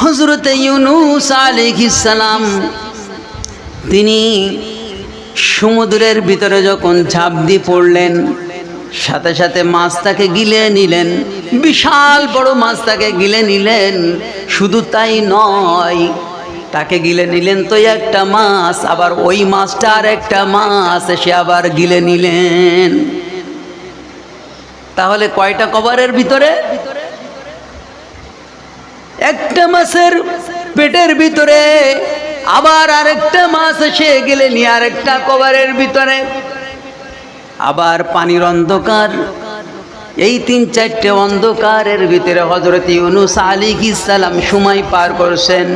হজরতে ইউনুস সালাম, তিনি সমুদ্রের ভিতরে যখন ঝাঁপ দিয়ে পড়লেন, সাথে সাথে মাছ তাকে গিলে নিলেন, বিশাল বড় মাছ তাকে গিলে নিলেন, শুধু তাই নয়, তাকে গিলে নিলেন তো একটা মাছ, আবার ওই মাছটা আর একটা মাছ এসে আবার গিলে নিলেন। তাহলে কয়টা কভারের ভিতরে? একটা মাছের পেটের ভিতরে আবার আরেকটা মাছ এসে গেলে নিয়ে আরেকটা কভারের ভিতরে। আবার পানির অন্ধকার, এই তিন চারটে অন্ধকারের ভিতরে হজরত ইউনুস আলী সালাম সময় পার করছেন।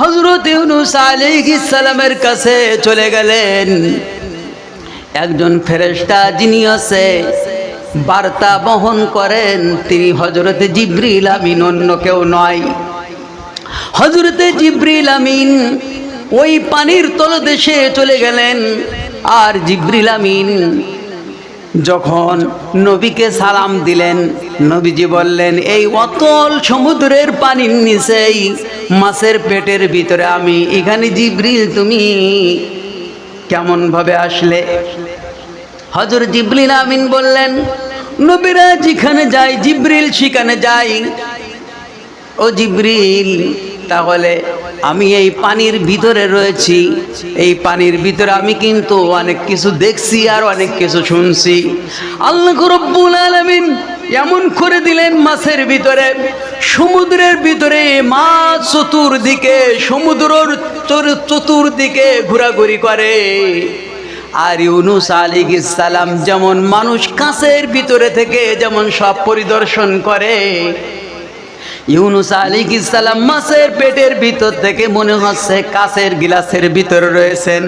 হজরত ইউনুস আলী সালামের কাছে চলে গেলেন। একজন ফেরেস্তা যিনি আছে বার্তা বহন করেন তিনি হজরতে জিব্রিল আমিন, অন্য কেউ নয়। হজরতে জিব্রিল আমিন ওই পানির তলদেশে চলে গেলেন। আর জিব্রিল আমিন যখন নবীকে সালাম দিলেন, নবীজি বললেন, এই অতল সমুদ্রের পানির নিচেই মাছের পেটের ভিতরে আমি, এখানে জিব্রিল তুমি কেমনভাবে আসলে? হজর জিব্রিল আমিন বললেন নবীরা যেখানে যাই জিব্রিল সেখানে যাই ও জিব্রিল, তাহলে আমি এই পানির ভিতরে রয়েছি। এই পানির ভিতরে আমি কিন্তু অনেক কিছু দেখছি আর অনেক কিছু শুনছি। আল্লাহ রব্বুল আলামিন এমন করে দিলেন মাছের ভিতরে, সমুদ্রের ভিতরে মাছ চতুর্দিকে, সমুদ্রর চতুর্দিকে ঘোরাঘুরি করে। আর ইউনুস সালাম যেমন মানুষ কাছের ভিতরে থেকে যেমন সব পরিদর্শন করে, ইউনুস সালাম মাছের পেটের ভিতর থেকে মনে হচ্ছে কাছের গিলাসের ভিতরে রয়েছেন।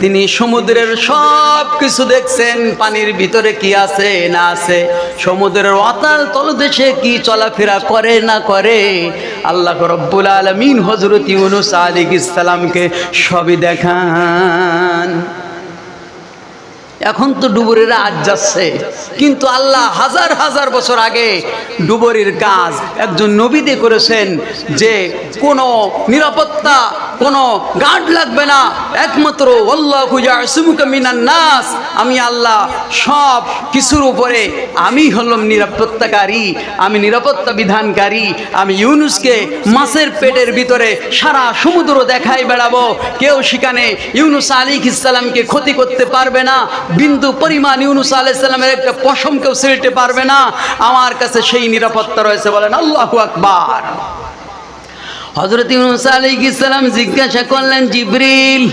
তিনি সমুদ্রের সব কিছু দেখছেন, পানির ভিতরে কি আছে না আছে, সমুদ্রের অতাল তলদেশে কি চলাফেরা করে না করে। আল্লাহ রব্বুল আলমিন হজরত ইউনুস সালামকে সবই দেখান। এখন তো ডুবুরিরা আজ যাচ্ছে। কিন্তু আল্লাহ হাজার হাজার বছর আগে ডুবুরির কাজ একজন নবীদে করেছেন যে কোনো নিরাপত্তা, কোনো গার্ড লাগবে না। একমাত্র নাস। আমি আল্লাহ সব কিছুর উপরে আমি হলাম নিরাপত্তাকারী, আমি নিরাপত্তা বিধানকারী, আমি ইউনুসকে মাছের পেটের ভিতরে সারা সমুদ্র দেখাই বেড়াবো। কেউ সেখানে ইউনুস আলী ইসলামকে ক্ষতি করতে পারবে না। বিন্দু পরিমাণ ইউনুস আলাইসাল্লামের একটা পশম কেউ ছেড়তে পারবে না। আমার কাছে সেই নিরাপত্তা রয়েছে বলেন আল্লাহ আকবার। হজরত ইউনুস আলী ইসলাম জিজ্ঞাসা করলেন, জিব্রিল,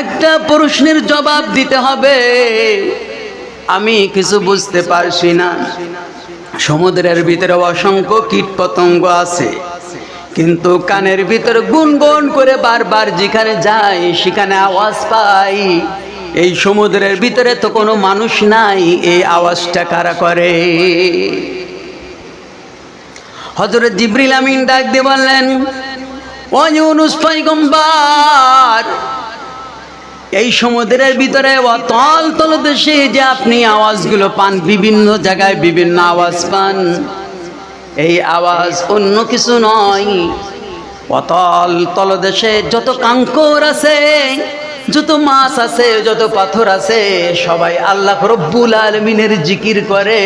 একটা প্রশ্নের জবাব দিতে হবে। আমি কিছু বুঝতে পারছি না। সমুদ্রের ভিতরে অসংখ্য কীট পতঙ্গ আছে। কিন্তু কানের ভিতরে গুনগুন করে বারবার যেখানে যাই, সেখানে আওয়াজ পাই। এই সমুদ্রের ভিতরে তো কোনো মানুষ নাই, এই আওয়াজটা কারা করে? হজরত জিব্রিল আমিন ডাক দিয়ে বললেন, ও ইউনুস এই সমুদ্রের ভিতরে অতল তলদেশে যে আপনি আওয়াজগুলো পান, বিভিন্ন জায়গায় বিভিন্ন আওয়াজ পান, এই আওয়াজ অন্য কিছু নয়। অতল তলদেশে যত কাঙ্কর আছে যত মাছ আছে, যত পাথর আছে, সবাই আল্লাহ রব্বুল আলমিনের জিকির করে।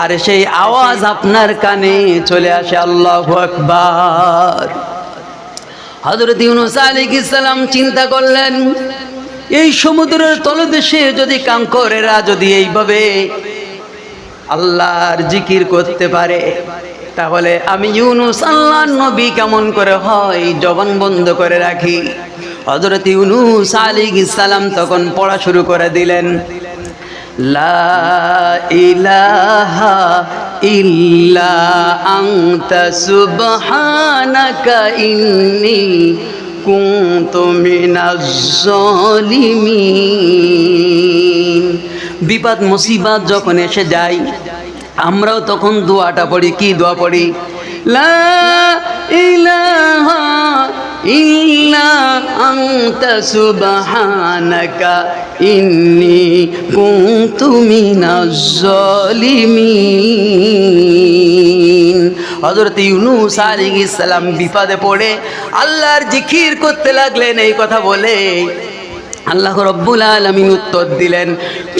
আর সেই আওয়াজ আপনার কানে চলে আসে, আল্লাহ আকবার। হজরত ইউনুস আলী ইসলাম চিন্তা করলেন, এই সমুদ্রের তলদেশে যদি কাঙ্করেরা যদি এইভাবে আল্লাহর জিকির করতে পারে, তাহলে আমি ইউনুস আল্লাহ নবী কেমন করে হয় জবান বন্ধ করে রাখি। হজরত ইউনুস আলী ইসালাম তখন পড়া শুরু করে দিলেন, লা ইলাহা জালিমিন বিপদ, মুসিবত যখন এসে যায়, আমরাও তখন দোয়াটা পড়ি, কি দোয়া পড়ি? লা ইলাহা ইল্লা আনতা সুবহানাকা, ইন্নী কুনতু মিনাজ জালিমিন। হজরত ইউনুস সালাম বিপদে পড়ে আল্লাহর জিকির করতে লাগলেন, এই কথা বলে আল্লাহ রব্বুল আলামিন উত্তর দিলেন,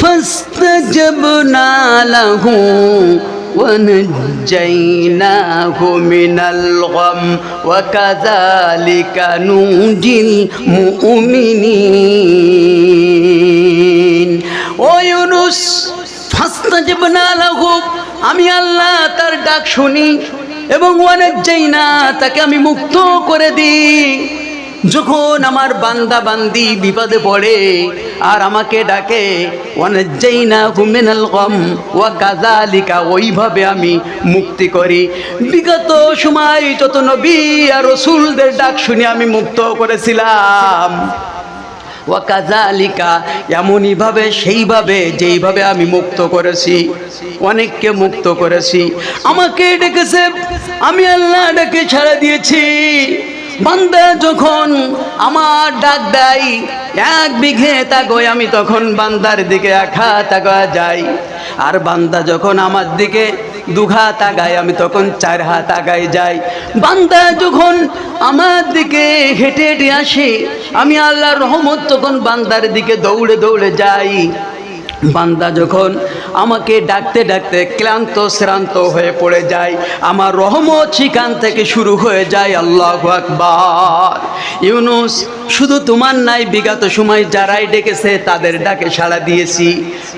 ফাস্তাজাবনা লাহু। ونجيناه من الغم وكذلك ننجي المؤمنين ও ইউনুস ফাস্তাজাবনা লাহু আমি আল্লাহ তার ডাক শুনি এবং অনেক যাই না তাকে আমি মুক্ত করে দিই যখন আমার বান্দা বান্দি বিপদে পড়ে আর আমাকে ডাকে ওইভাবে আমি মুক্তি করি। বিগত সময় যত নবী আর রসুলদের ডাক শুনে আমি মুক্ত করেছিলাম। ওয়াকাজালিকা এমনইভাবে, সেইভাবে, যেইভাবে আমি মুক্ত করেছি। অনেককে মুক্ত করেছি। আমাকে ডেকেছে, আমি আল্লাহ ডেকে ছাড়া দিয়েছি। বান্দা যখন আমার ডাক দেয়, এক বিঘে তাকয় আমি তখন বান্দার দিকে একা তাকা যাই। আর বান্দা যখন আমার দিকে দুঘা তাগায় আমি তখন চার হাত আগায় যাই। বান্দা যখন আমার দিকে হেঁটে হেঁটে আসে, আমি আল্লাহর রহমত তখন বান্দার দিকে দৌড়ে দৌড়ে যাই। বান্দা যখন আমাকে ডাকতে ডাকতে ক্লান্ত, শ্রান্ত হয়ে পড়ে যায়, আমার রহমত সেখান থেকে শুরু হয়ে যায়, আল্লাহ আকবার। ইউনুস, শুধু তোমার নাই, বিগত সময় যারাই ডেকেছে, তাদের ডাকে সাড়া দিয়েছি।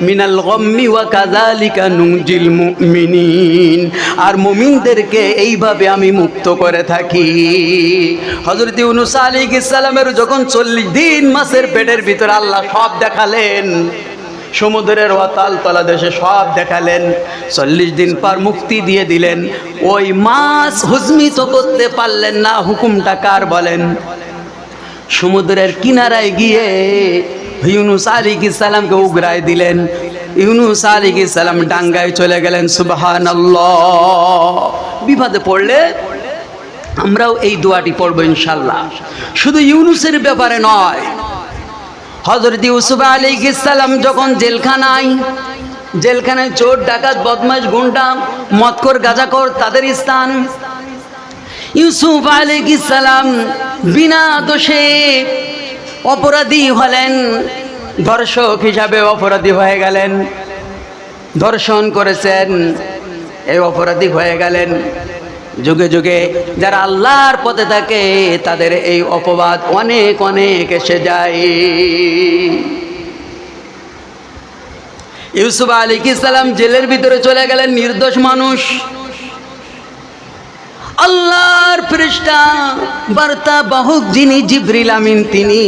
মিনাল গম্মি ওয়া কাজালিকা নুজিল মুমিনিন। আর মুমিনদেরকে এইভাবে আমি মুক্ত করে থাকি। হজরত ইউনুস আলাইহিস সালামের যখন চল্লিশ দিন মাসের পেটের ভিতরে আল্লাহ সব দেখালেন সমুদ্রের অতাল তলা দেশে সব দেখালেন, চল্লিশ দিন পর মুক্তি দিয়ে দিলেন। ওই মাছ হুজমিত করতে পারলেন না, হুকুমটা কার বলেন? সমুদ্রের কিনারায় গিয়ে ইউনুস আলী সালামকে উগরায় দিলেন। ইউনুস আলী সালাম ডাঙ্গায় চলে গেলেন সুবাহান বিপদে পড়লে আমরাও এই দোয়াটি পড়ব ইনশাল্লাহ শুধু ইউনুসের ব্যাপারে নয় হজরত ইউসুফ সালাম যখন জেলখানায় জেলখানায় চোর, ডাকাত, বদমাশ, গুন্ডা মতকর গাজাকর তাদের স্থান, ইউসুফ সালাম বিনা দোষে অপরাধী হলেন। দর্শক হিসাবে অপরাধী হয়ে গেলেন। দর্শন করেছেন, এই অপরাধী হয়ে গেলেন। যুগে যুগে যারা আল্লাহর পথে থাকে, তাদের এই অপবাদ অনেক অনেক এসে যায়। ইউসুফ আলী সালাম জেলের ভিতরে চলে গেলেন নির্দোষ মানুষ। আল্লাহর পৃষ্ঠা বার্তা বাহক যিনি জিব্রিল আমিন তিনি।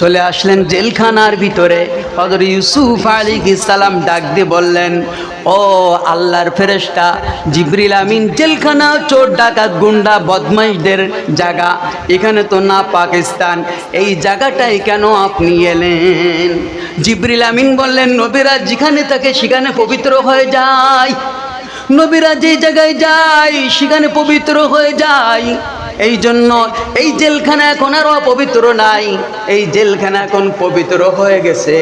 চলে আসলেন জেলখানার ভিতরে। হজর ইউসুফ আলী সালাম ডাক দিয়ে বললেন, ও আল্লাহর ফেরেস্তা জিবরিল আমিন জেলখানা, চোর ডাকাত, গুন্ডা, বদমাইশদের জায়গা। এখানে তো না পাকিস্তান, এই জায়গাটাই কেন আপনি এলেন? জিবরিল আমিন বললেন, নবীরা যেখানে থাকে সেখানে পবিত্র হয়ে যায়। নবীরা যে জায়গায় যায় সেখানে পবিত্র হয়ে যায়। এই জন্য এই জেলখানা এখন আর অপবিত্র নাই। এই জেলখানা এখন পবিত্র হয়ে গেছে।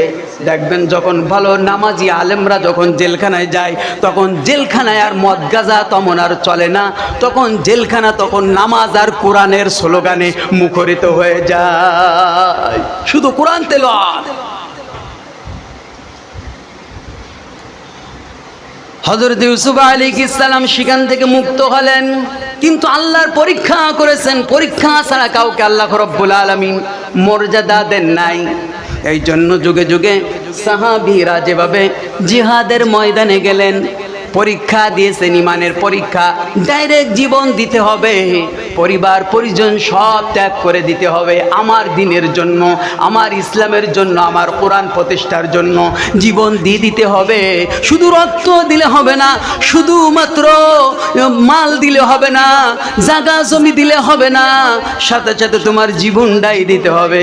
দেখবেন যখন ভালো নামাজি আলেমরা যখন জেলখানায় যায়, তখন জেলখানায় আর মদ গাজা তমন আর চলে না। তখন জেলখানা, তখন নামাজ আর কোরআনের স্লোগানে মুখরিত হয়ে যায়। শুধু কোরআন তেল হজরত ইউসুফ আলী ইসলাম সেখান থেকে মুক্ত হলেন। কিন্তু আল্লাহর পরীক্ষা করেছেন, পরীক্ষা ছাড়া কাউকে আল্লাহ রব্বুল আলমিন মর্যাদা দেন নাই। এই জন্য যুগে যুগে সাহাবিরা যেভাবে জিহাদের ময়দানে গেলেন পরীক্ষা দিয়েছেন, ইমানের পরীক্ষা। ডাইরেক্ট জীবন দিতে হবে। পরিবার, পরিজন সব ত্যাগ করে দিতে হবে। আমার দিনের জন্য, আমার ইসলামের জন্য, আমার কোরআন প্রতিষ্ঠার জন্য জীবন দিয়ে দিতে হবে। শুধু রক্ত দিলে হবে না, শুধুমাত্র মাল দিলে হবে না, জাগা জমি দিলে হবে না, সাথে সাথে তোমার জীবনটাই দিতে হবে।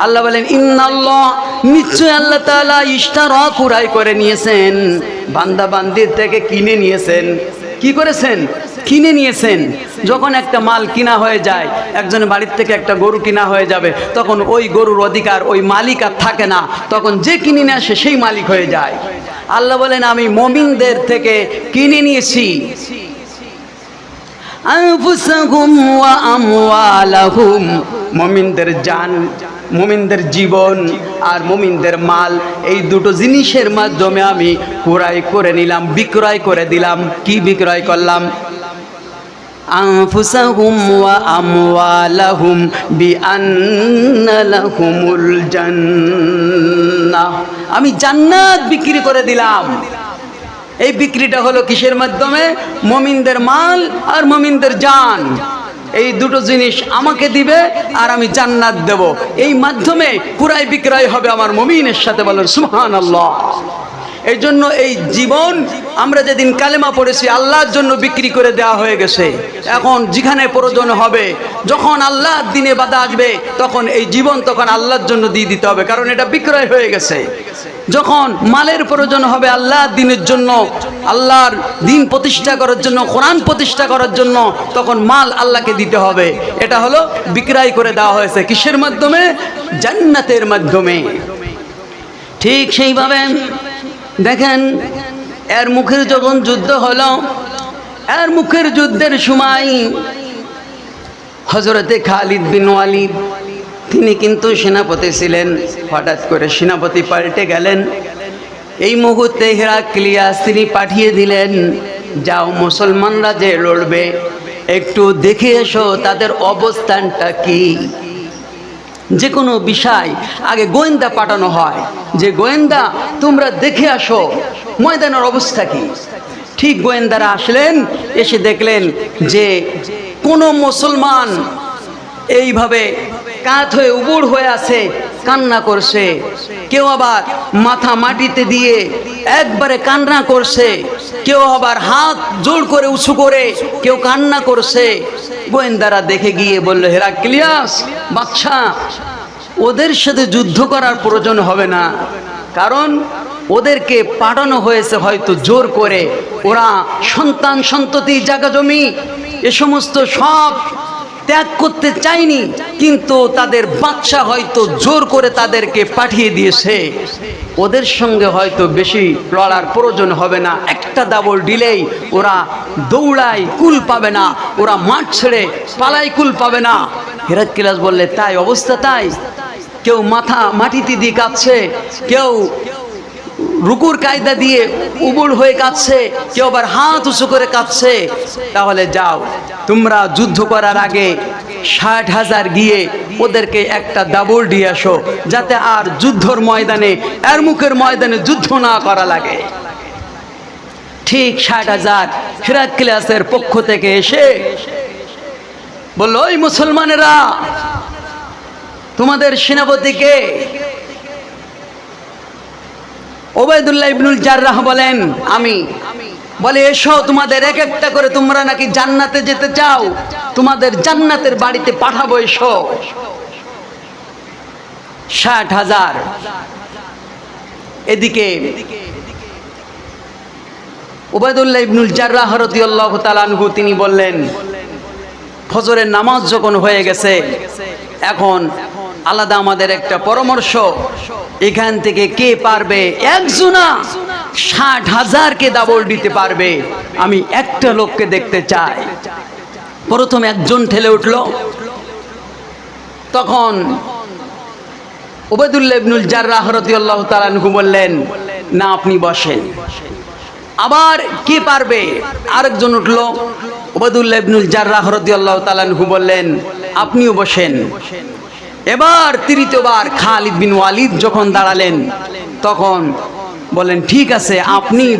আল্লাহ বলেন, ইন্নাল্লাহ নিশ্চয় আল্লাহ তাআলা ইশতারা কুরাই করে নিয়েছেন। বান্দা বান্দির থেকে কিনে নিয়েছেন। কি করেছেন? কিনে নিয়েছেন। যখন একটা মাল কিনা হয়ে যায় একজনের বাড়ির থেকে একটা গরু কিনা হয়ে যাবে, তখন ওই গরুর অধিকার, ওই মালিক আর থাকে না। তখন যে কিনে নিয়ে আসে সেই মালিক হয়ে যায়। আল্লাহ বলেন, আমি মমিনদের থেকে কিনে নিয়েছি। মুমিনদের জান মুমিনদের জীবন আর মুমিনদের মাল, এই দুটো জিনিসের মাধ্যমে আমি ক্রয় করে নিলাম, বিক্রয় করে দিলাম। কি বিক্রয় করলাম? আমি জান্নাত বিক্রি করে দিলাম। এই বিক্রিটা হলো কিসের মাধ্যমে? মমিনদের মাল আর মমিনদের জান। এই দুটো জিনিস আমাকে দিবে আর আমি জান্নাত দেব। এই মাধ্যমে পুরাই বিক্রয় হবে আমার মমিনের সাথে বলেন সুহান আল্লাহ এই জন্য এই জীবন, আমরা যেদিন কালেমা পড়েছি, আল্লাহর জন্য বিক্রি করে দেওয়া হয়ে গেছে। এখন যেখানে প্রয়োজন হবে, যখন আল্লাহর দিনে বাধা আসবে, তখন এই জীবন তখন আল্লাহর জন্য দিয়ে দিতে হবে, কারণ এটা বিক্রয় হয়ে গেছে। যখন মালের প্রয়োজন হবে আল্লাহর দিনের জন্য, আল্লাহর দিন প্রতিষ্ঠা করার জন্য, কোরআন প্রতিষ্ঠা করার জন্য, তখন মাল আল্লাহকে দিতে হবে। এটা হলো বিক্রয় করে দেওয়া হয়েছে। কিসের মাধ্যমে? জান্নাতের মাধ্যমে। ঠিক সেইভাবে দেখেন, এর মুখের যখন যুদ্ধ হলো, এর মুখের যুদ্ধের সময় হজরতে খালিদ বিন ওয়ালিদ তিনি কিন্তু সেনাপতি ছিলেন। হঠাৎ করে সেনাপতি পাল্টে গেলেন। এই মুহূর্তে হেরা হেরাক্লিয়াস তিনি পাঠিয়ে দিলেন, যাও মুসলমানরা যে লড়বে, একটু দেখে এসো তাদের অবস্থানটা কি। যে কোনো বিষয়, আগে গোয়েন্দা পাঠানো হয়। যে গোয়েন্দা, তোমরা দেখে আসো, ময়দানের অবস্থা কি? ঠিক গোয়েন্দারা আসলেন, এসে দেখলেন যে কোনো মুসলমান এইভাবে কাত হয়ে উবুড় হয়ে আছে, কান্না করছে। কেউ আবার মাথা মাটিতে দিয়ে একবারে কান্না করছে। কেউ আবার হাত জোর করে উঁচু করে কেউ কান্না করছে। গোয়েন্দারা দেখে গিয়ে বলল, হেরাক্লিয়াস বাচ্চা ওদের সাথে যুদ্ধ করার প্রয়োজন হবে না। কারণ ওদেরকে পাঠানো হয়েছে হয়তো জোর করে। ওরা সন্তান সন্ততি জায়গা জমি, এ সমস্ত সব ত্যাগ করতে চায়নি, কিন্তু তাদের বাচ্চা হয়তো জোর করে তাদেরকে পাঠিয়ে দিয়েছে। ওদের সঙ্গে হয়তো বেশি লড়ার প্রয়োজন হবে না। একটা দাবল দিলেই ওরা দৌড়ায় কুল পাবে না, ওরা মাঠ ছেড়ে পালাই কুল পাবে না। হেরাত কিলাস বললে, তাই, অবস্থা তাই। কেউ মাথা, মাটিতে দিয়ে কাঁদছে কেউ রুকুর কায়দা দিয়ে উবুল হয়ে কাঁদছে, কেউ আবার হাত উঁচু করে কাঁদছে। তাহলে যাও, তোমরা যুদ্ধ করার আগে ষাট হাজার গিয়ে ওদেরকে একটা দাবল দিয়ে আসো, যাতে আর যুদ্ধর ময়দানে এর মুখের ময়দানে যুদ্ধ না করা লাগে। ঠিক ষাট হাজার ফিরাত ক্লাসের পক্ষ থেকে এসে বলল, ওই মুসলমানেরা, তোমাদের সেনাপতিকে ওবায়দুল্লাহ ইবনুল জার্রাহ বলেন, আমি। বলে, এসো, তোমাদের এক একটা করে তোমরা নাকি জান্নাতে যেতে চাও? তোমাদের জান্নাতের বাড়িতে পাঠাবো, এসো। ষাট হাজার। এদিকে ওবায়দুল্লাহ ইবনুল জাররাহ জার্রাহ রদিয়াল্লাহু তাআলাহু তিনি বললেন, ফজরের নামাজ যখন হয়ে গেছে, এখন আলাদা আমাদের একটা পরামর্শ। এখান থেকে কে পারবে? একজনা ষাট হাজারকে দাবল দিতে পারবে। আমি একটা লোককে দেখতে চাই। প্রথম একজন ঠেলে উঠল। তখন ওবেদুল্লাহ ইবনুল জার্রাহ রাদিয়াল্লাহু তাআলা আনহু বললেন, না, আপনি বসেন। আবার কে পারবে? আরেকজন উঠল। ওবাদুল্লাহ ইবনুল জার্রাহ রাদিয়াল্লাহু তাআলা আনহু বললেন, আপনিও বসেন। এবার তৃতীয়বার খালিদ বিন ওয়ালিদ যখন দাঁড়ালেন, তখন বলেন, ঠিক আছে, আপনি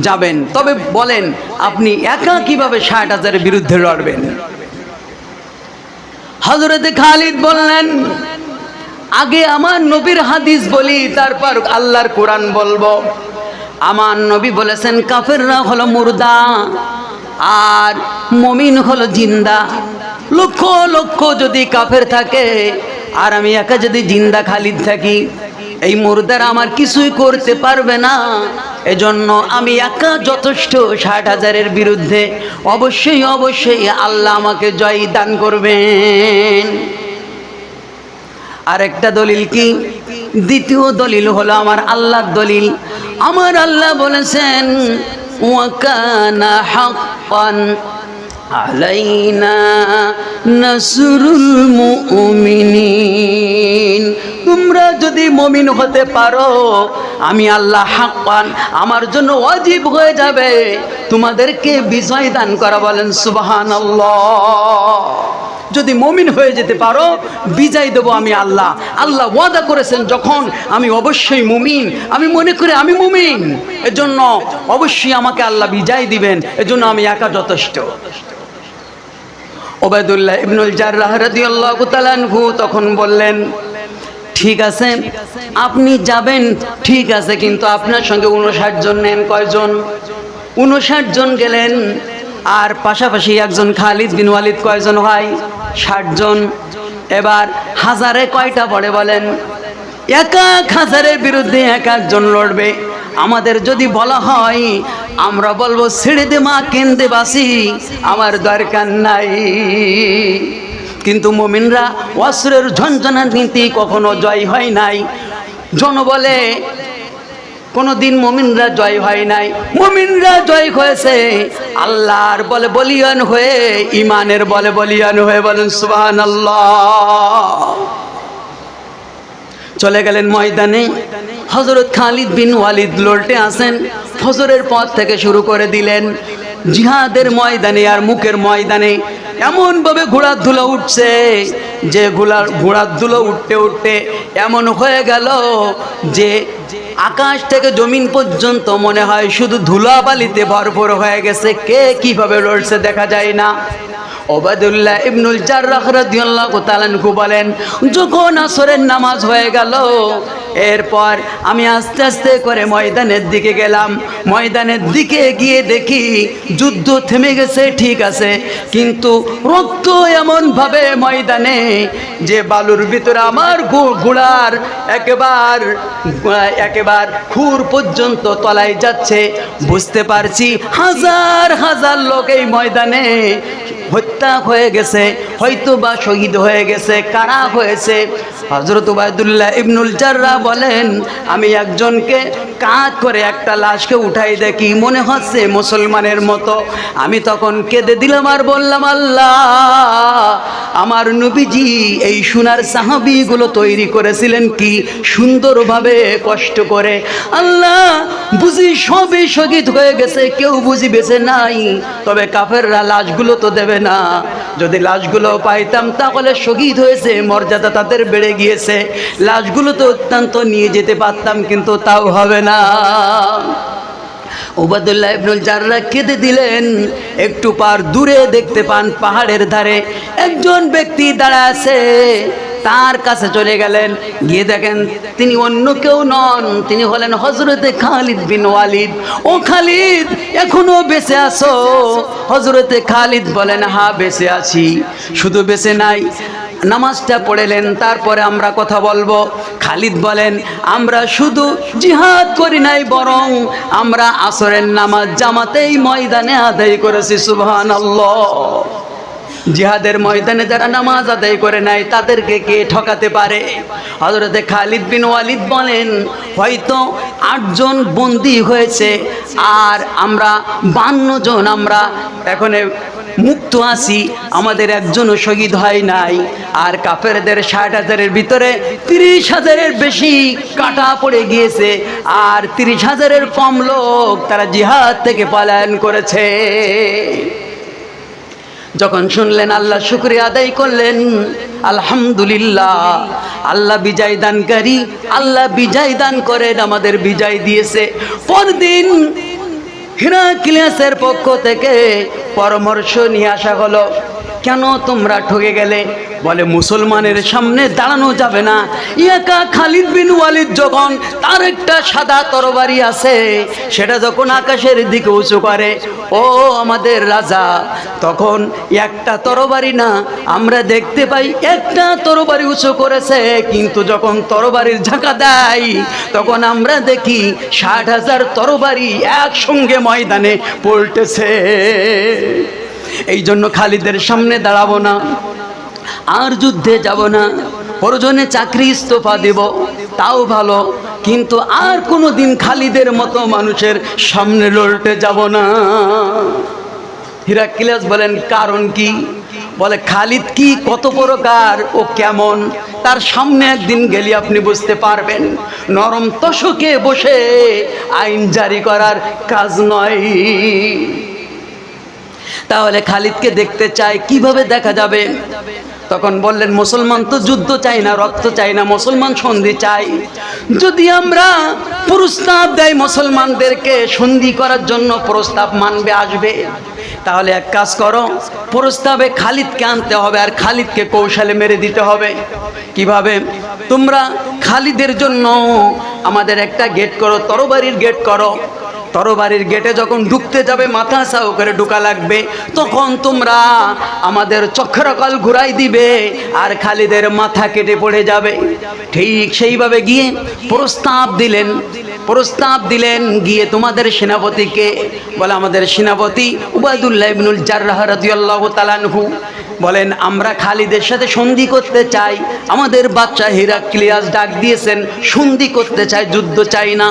যাবেন। তবে বলেন, আপনি একা কীভাবে ষাট হাজারের বিরুদ্ধে লড়বেন? হজরতে খালিদ বললেন, আগে আমার নবীর হাদিস বলি, তারপর আল্লাহর কোরআন বলব। আমার নবী বলেছেন, কাফেররা হলো মুর্দা, আর মমিন হলো জিন্দা। লক্ষ লক্ষ যদি কাফের থাকে, আর আমি একা যদি জিন্দা খালিদ থাকি, এই মুর্দার আমার কিছুই করতে পারবে না। এজন্য আমি একা যথেষ্ট ষাট হাজারের বিরুদ্ধে অবশ্যই অবশ্যই আল্লাহ আমাকে জয় দান করবেন। আরেকটা দলিল কি? দ্বিতীয় দলিল হলো আমার আল্লাহর দলিল। আমার আল্লাহ বলেছেন ওয়াকানা হাক্কান আলাইনা নাসরুল মুমিনিন। তোমরা যদি মমিন হতে পারো, আমি আল্লাহ হাক্কান, আমার জন্য অজীব হয়ে যাবে। তোমাদেরকে বিজয় দান করা বলেন, সুবহানাল্লাহ। যদি মমিন হয়ে যেতে পারো, বিজয় দেবো আমি আল্লাহ। আল্লাহ ওয়াদা করেছেন, যখন আমি অবশ্যই মুমিন, আমি মনে করি আমি মুমিন। এজন্য অবশ্যই আমাকে আল্লাহ বিজয় দিবেন, এজন্য আমি একা যথেষ্ট। ওবায়দুল্লাহ ইবনুল জার্রাহ রাদিয়াল্লাহু তাআলা আনহু তখন বললেন, ঠিক আছে, আপনি যাবেন, ঠিক আছে, কিন্তু আপনার সঙ্গে উনষাট জন নেন কয়জন? উনষাট জন গেলেন, আর পাশাপাশি একজন খালিদ বিন ওয়ালিদ কয়জন হয়? ষাট জন। এবার হাজারে কয়টা পড়ে বলেন? এক এক হাজারের বিরুদ্ধে এক একজন লড়বে। আমাদের যদি বলা হয়, আমরা বলব, ছেড়ে দে মা, কেন্দে বাসি, আমার দরকার নাই। কিন্তু মোমিনরা অস্ত্রের ঝঞ্ঝনা নীতি কখনো জয় হয় নাই। জন বলে কোনো দিন মমিনরা জয় হয় নাই। মমিনরা জয় হয়েছে, আল্লাহর বলে বলিয়ান হয়ে ইমানের বলে বলিয়ান হয়ে বলেন সুবাহান চলে গেলেন ময়দানে। হজরত খালিদ বিন ওয়ালিদ লোল্টে আসেন, ফজরের পথ থেকে শুরু করে দিলেন। জিহাদের ময়দানে আর মুখের ময়দানে এমনভাবে ঘোড়ার ধুলো উঠছে যে ঘোড়ার ঘোড়ার ধুলো উঠতে উঠতে এমন হয়ে গেল যে আকাশ থেকে জমিন পর্যন্ত মনে হয় শুধু ধুলাবালিতে ভরপুর হয়ে গেছে। কে কীভাবে লড়ছে দেখা যায় না। ওবায়দুল্লাহ ইবনুল জাররাহ রাদিয়াল্লাহু বলেন, যখন আসরের নামাজ হয়ে গেল, এরপর আমি আস্তে আস্তে করে ময়দানের দিকে গেলাম। ময়দানের দিকে গিয়ে দেখি যুদ্ধ থেমে গেছে, ঠিক আছে। কিন্তু রক্ত এমনভাবে ময়দানে যে বালুর ভিতরে আমার ঘোড়ার একেবার একেবার খুর পর্যন্ত তলায় যাচ্ছে। বুঝতে পারছি, হাজার হাজার লোক এই ময়দানে হত্যা হয়ে গেছে হয়তো বা শহীদ হয়ে গেছে, কারা হয়েছে? হজরত ওবায়দুল্লাহ ইবনুল জাররা বলেন, আমি একজনকে কাঁধ করে একটা লাশকে উঠাই দেখি, মনে হচ্ছে মুসলমানের মতো। আমি তখন কেঁদে দিলাম আর বললাম, আল্লাহ, আমার নবীজি এই সোনার সাহাবিগুলো তৈরি করেছিলেন কি সুন্দরভাবে কষ্ট করে আল্লাহ বুঝি সবই শহীদ হয়ে গেছে, কেউ বুঝি বেঁচে নাই। তবে কাফেররা লাশগুলো তো দেবে না। যদি লাশগুলো পাইতাম, তাহলে শহীদ হয়েছে, মর্যাদা তাদের বেড়ে গিয়েছে। লাশগুলো তো অত্যন্ত নিয়ে যেতে পারতাম, কিন্তু তাও হবে না। ওবাদুল্লাহ ইবনুল জাররা কেঁদে দিলেন, একটু পার দূরে দেখতে পান পাহাড়ের ধারে। একজন ব্যক্তি দাঁড়া আছে তার কাছে চলে গেলেন। গিয়ে দেখেন তিনি অন্য কেউ নন। তিনি হলেন হজরতে খালিদ বিন ওয়ালিদ। ও খালিদ, এখনও বেঁচে আছো? হজরতে খালিদ বলেন হা বেঁচে আছি। শুধু বেঁচে নাই, নামাজটা পড়েলেন, তারপরে আমরা কথা বলব। খালিদ বলেন, আমরা শুধু জিহাদ করি নাই, বরং আমরা আসরের নামাজ জামাতেই ময়দানে আদায় করেছি সুবহান জিহাদের ময়দানে যারা নামাজ আদায় করে নাই, তাদেরকে কে ঠকাতে পারে? হজরতে খালিদ বিন ওয়ালিদ বলেন, হয়তো আটজন বন্দি হয়েছে আর আমরা বান্ন জন আমরা এখন মুক্ত আছি, আমাদের একজনও শহীদ হয় নাই। আর কাফেরদের ষাট হাজারের ভিতরে তিরিশ হাজারের বেশি কাটা পড়ে গিয়েছে, আর তিরিশ হাজারের কম লোক তারা জিহাদ থেকে পলায়ন করেছে। যখন শুনলেন আল্লাহ শুক্রিয়া আদায় করলেন, আলহামদুলিল্লাহ, আল্লাহ বিজয় দানকারী, আল্লাহ বিজয় দান করেন, আমাদের বিজয় দিয়েছে। পরদিন হিরাক্লিয়াসের পক্ষ থেকে পরামর্শ নিয়ে আসা হলো। কেন তোমরা ঠকে গেলে? বলে, মুসলমানের সামনে দাঁড়ানো যাবে না। ইয়াকা খালিদ বিন ওয়ালিদ যখন তার একটা সাদা তরবারি আছে, সেটা যখন আকাশের দিকে উঁচু করে, ও আমাদের রাজা, তখন একটা তরবারি না, আমরা দেখতে পাই একটা তরবারি উঁচু করেছে, কিন্তু যখন তরবারির ঝাঁকা দেয়, তখন আমরা দেখি ষাট হাজার তরবারি একসঙ্গে ময়দানে পল্টেছে এই জন্য খালিদের সামনে দাঁড়াবো না। আর যুদ্ধে যাব না। প্রয়োজনে চাকরি ইস্তফা দেব। তাও ভালো। কিন্তু আর কোনো দিন খালিদের মতো মানুষের সামনে লড়তে যাব না। হিরাক্কিলাস বলেন, কারণ কি? বলে, খালিদ কি? কত প্রকার ও কেমন? তার সামনে একদিন গেলে আপনি বুঝতে পারবেন। নরম তশকে বসে আইন জারি করার কাজ নয়। তাহলে খালিদকে দেখতে চাই, কীভাবে দেখা যাবে? তখন বললেন, মুসলমান তো যুদ্ধ চাই না, রক্ত চাই না, মুসলমান সন্ধি চাই। যদি আমরা প্রস্তাব দেয় মুসলমানদেরকে, সন্ধি করার জন্য প্রস্তাব মানবে, আসবে। তাহলে এক কাজ করো, প্রস্তাবে খালিদকে আনতে হবে আর খালিদকে কৌশলে মেরে দিতে হবে। কীভাবে? তোমরা খালিদের জন্য আমাদের একটা গেট করো, তরবারির গেট করো। তরবারির গেটে যখন ঢুকতে যাবে, মাথা সাউ করে ঢুকা লাগবে, তখন তোমরা আমাদের চক্রকল ঘুরাই দিবে আর খালিদের মাথা কেটে পড়ে যাবে। ঠিক সেইভাবে গিয়ে প্রস্তাব দিলেন প্রস্তাব দিলেন, গিয়ে তোমাদের সেনাপতিকে বলে, আমাদের সেনাপতি উবায়দুল্লাহ ইবনুল জার্রাহ রাদিয়াল্লাহু তাআলাহু বলেন, আমরা খালিদের সাথে সন্ধি করতে চাই। আমাদের বাচ্চা হিরাক্লিয়াস ডাক দিয়েছেন, সন্ধি করতে চাই, যুদ্ধ চাই না।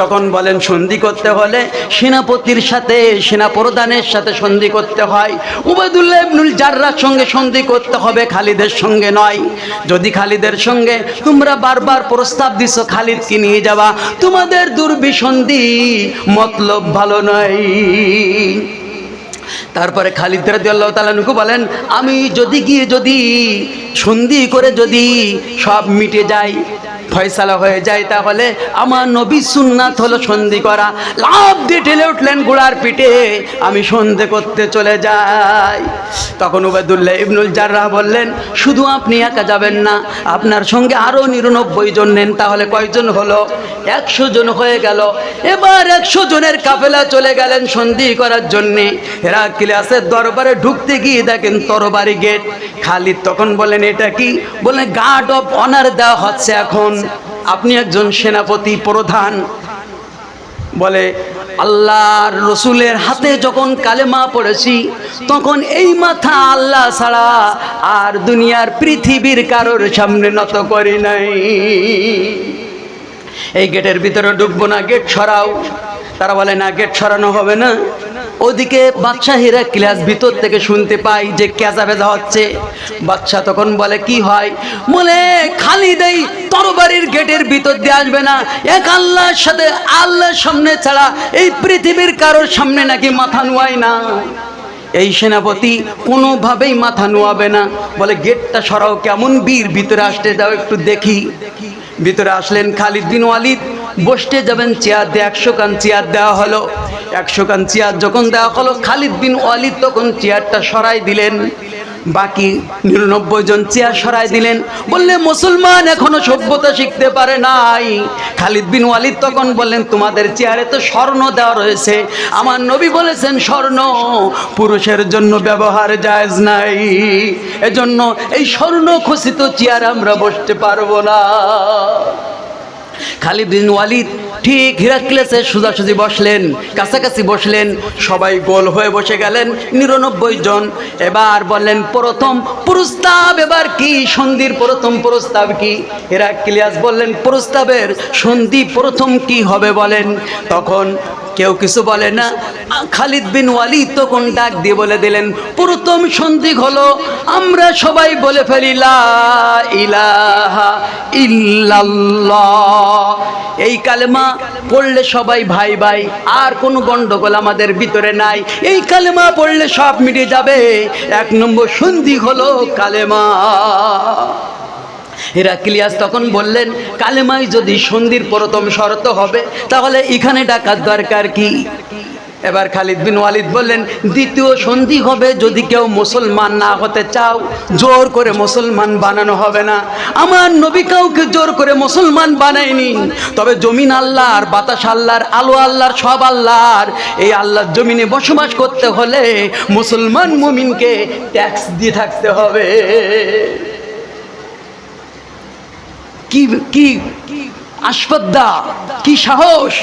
তখন বলেন, সন্ধি করতে হলে সেনাপতির সাথে সেনা প্রধানের সাথে সন্ধি করতে হয়। উবায়দুল্লাহ ইবনুল জার্রার সঙ্গে সন্ধি করতে হবে খালিদের সঙ্গে নয়। যদি খালিদের সঙ্গে তোমরা বারবার প্রস্তাব দিছো খালিদকে নিয়ে যাওয়া, তোমাদের দুর্বিসন্ধি মতলব ভালো নয়। তারপরে খালিদ রাজি আল্লাহ তালানুকু বলেন, আমি যদি গিয়ে যদি সন্ধি করে যদি সব মিটে যায় ফয়সালা হয়ে যায় তাহলে আমার নবী সুন্নাত হলো সন্ধি করা। লাভ দিয়ে ঠেলে উঠলেন ঘোড়ার পিঠে, আমি সন্ধে করতে চলে যাই। তখন উবায়দুল্লাহ ইবনুল জাররাহ বললেন, শুধু আপনি একা যাবেন না, আপনার সঙ্গে আরও নিরানব্বই জন নেন, তাহলে কয়জন হলো? একশো জন হয়ে গেল। এবার একশো জনের কাফেলা চলে গেলেন সন্ধি করার জন্যে। হেরাকিলাসের দরবারে ঢুকতে গিয়ে দেখেন তরবারি গেট খালিদ তখন বলেন এটা কি? বলেন গার্ড অফ অনার দেওয়া হচ্ছে এখন। আপনি একজন সেনাপতি প্রধান। বলে, আল্লাহর রসুলের হাতে যখন কালেমা পড়েছি, তখন এই মাথা আল্লাহ ছাড়া আর দুনিয়ার পৃথিবীর কারোর সামনে নত করি নাই। এই গেটের ভিতরে ঢুকবো না, গেট সরাও। তারা বলে, না, গেট সরানো হবে না। ওদিকে বাচ্চা হীরা ক্লাস ভিতর থেকে শুনতে পাই যে কেঁচা ভেজা হচ্ছে। বাচ্চা তখন বলে, কি হয়? বলে, খালি দেই, তরবারির গেটের ভিতর দিয়ে আসবে না। এক আল্লাহর সাথে আল্লাহর সামনে ছাড়া এই পৃথিবীর কারোর সামনে নাকি মাথা নোয়ায় না। এই সেনাপতি কোনোভাবেই মাথা নোয়াবে না। বলে, গেটটা সরাও, কেমন বীর ভিতরে আসতে দাও, একটু দেখি। ভিতরে আসলেন খালিদ বিন ওয়ালিদ। বসতে যাবেন, চেয়ার দিয়ে একশো কান চেয়ার দেওয়া হলো। একশো কান চেয়ার যখন দেওয়া হলো, খালিদ বিন ওয়ালিদ তখন চেয়ারটা সরাই দিলেন। বাকি নিরানব্বই জন চেয়ার সরাই দিলেন। বললে, মুসলমান এখনও সভ্যতা শিখতে পারে নাই। খালিদ বিন ওয়ালিদ তখন বললেন, তোমাদের চেয়ারে তো স্বর্ণ দেওয়া রয়েছে। আমার নবী বলেছেন, স্বর্ণ পুরুষের জন্য ব্যবহার জায়জ নাই। এজন্য এই স্বর্ণ খচিত চেয়ার আমরা বসতে পারব না। খালিদ বিন ওয়ালিদ ঠিক হিরাক্লেসের সোজাসুজি বসলেন, কাছাকাছি বসলেন, সবাই গোল হয়ে বসে গেলেন নিরানব্বই জন। এবার বললেন, প্রথম প্রস্তাব, এবার কি? সন্ধির প্রথম প্রস্তাব কি? হিরাক্লিয়াস বললেন, প্রস্তাবের সন্ধি প্রথম কি হবে বলেন? তখন কেউ কিছু বলে না। খালিদ বিন ওয়ালিদ তখন ডাক দিয়ে বলে দিলেন, প্রথম সন্ধি হলো, আমরা সবাই বলে ফেলি ইলাহা ইল্লাল্লাহ। এই কালেমা পড়লে সবাই ভাই ভাই, আর কোনো গন্ডগোল আমাদের ভিতরে নাই। এই কালেমা পড়লে সব মিটে যাবে। এক নম্বর সন্ধি হলো কালেমা। হেরাক্লিয়াস তখন বললেন কালেমাই যদি সন্ধির প্রথম শর্ত হবে, তাহলে এখানে ডাকার দরকার কি? এবার খালিদ বিন ওয়ালিদ বললেন, দ্বিতীয় সন্ধি হবে, যদি কেউ মুসলমান না হতে চাও, জোর করে মুসলমান বানানো হবে না। আমার নবী কাউকে জোর করে মুসলমান বানায়নি। তবে জমিন আল্লাহর, বাতাস আল্লাহর, আলো আল্লাহর, সব আল্লাহর। এই আল্লাহর জমিনে বসবাস করতে হলে মুসলমান মুমিনকে ট্যাক্স দিয়ে থাকতে হবে। কি কি আসপদ্দা, কি সাহস?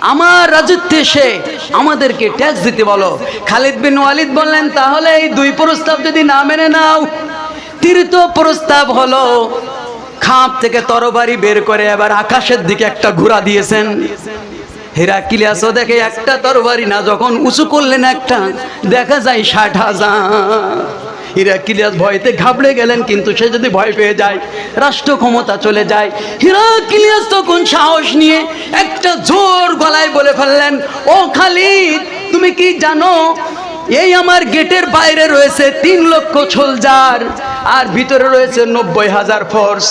আমার রাজত্বে এসে আমাদেরকে ট্যাক্স দিতে বলো। খালিদ বিন ওয়ালিদ বললেন, তাহলে এই দুই প্রস্তাব যদি না মেনে নাও তৃতীয় প্রস্তাব হলো, খাপ থেকে তরবারি বের করে এবার আকাশের দিকে একটা ঘোরা দিয়েছেন। হেরাকিলিয়াসও দেখে একটা তরবারি না, যখন উঁচু করলেন একটা, দেখা যায় ষাট হাজার। হিরাকিলিয়াস ভয়তে ঘাবড়ে গেলেন, কিন্তু সে যদি ভয় পেয়ে যায়, রাষ্ট্র ক্ষমতা চলে যায়। হিরাকিলিয়াস তখন সাহস নিয়ে একটা জোর গলায় বলে ফেললেন, ও খালিদ, তুমি কি জানো, এই আমার গেটের বাইরে রয়েছে তিন লক্ষ সোলজার আর ভিতরে রয়েছে নব্বই হাজার ফোর্স।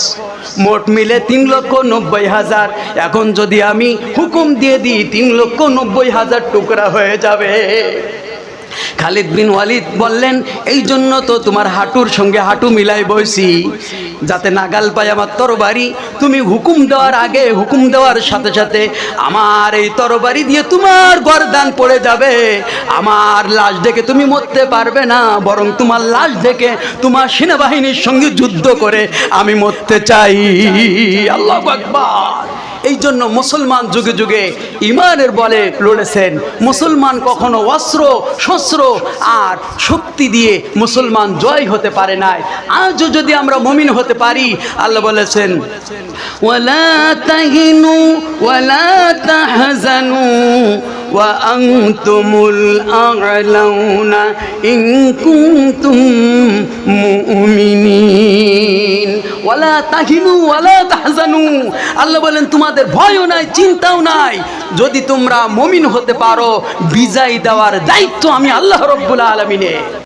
মোট মিলে তিন লক্ষ নব্বই হাজার। এখন যদি আমি হুকুম দিয়ে দিই, তিন লক্ষ নব্বই হাজার টুকরা হয়ে যাবে। খালিদ বিন ওয়ালিদ বললেন, এই জন্য তো তোমার হাঁটুর সঙ্গে হাঁটু মিলাই বইছি। যাতে নাগাল পায় আমার তরবারি। তুমি হুকুম দেওয়ার আগে, হুকুম দেওয়ার সাথে সাথে আমার এই তরবারি দিয়ে তোমার গরদান পড়ে যাবে। আমার লাশ দেখে তুমি মরতে পারবে না, বরং তোমার লাশ দেখে তোমার সেনাবাহিনীর সঙ্গে যুদ্ধ করে আমি মরতে চাই। আল্লাহ আকবার। এই জন্য মুসলমান যুগে যুগে ইমানের বলে লড়েছেন মুসলমান কখনো অস্ত্র শস্ত্র আর শক্তি দিয়ে মুসলমান জয় হতে পারে নাই আজও যদি আমরা মমিন হতে পারি আল্লাহ বলেছেন ওয়ালা তাহিনু ওয়ালা তাহজানু وأنتم الأعلون إن كنتم مؤمنين ওয়ালা তাহিনু, ওয়ালা তাহজানু। আল্লাহ বলেন, তোমাদের ভয়ও নাই, চিন্তাও নাই। যদি তোমরা মমিন হতে পারো, বিজয় দেওয়ার দায়িত্ব আমি আল্লাহ রব্বুল আলমিনের।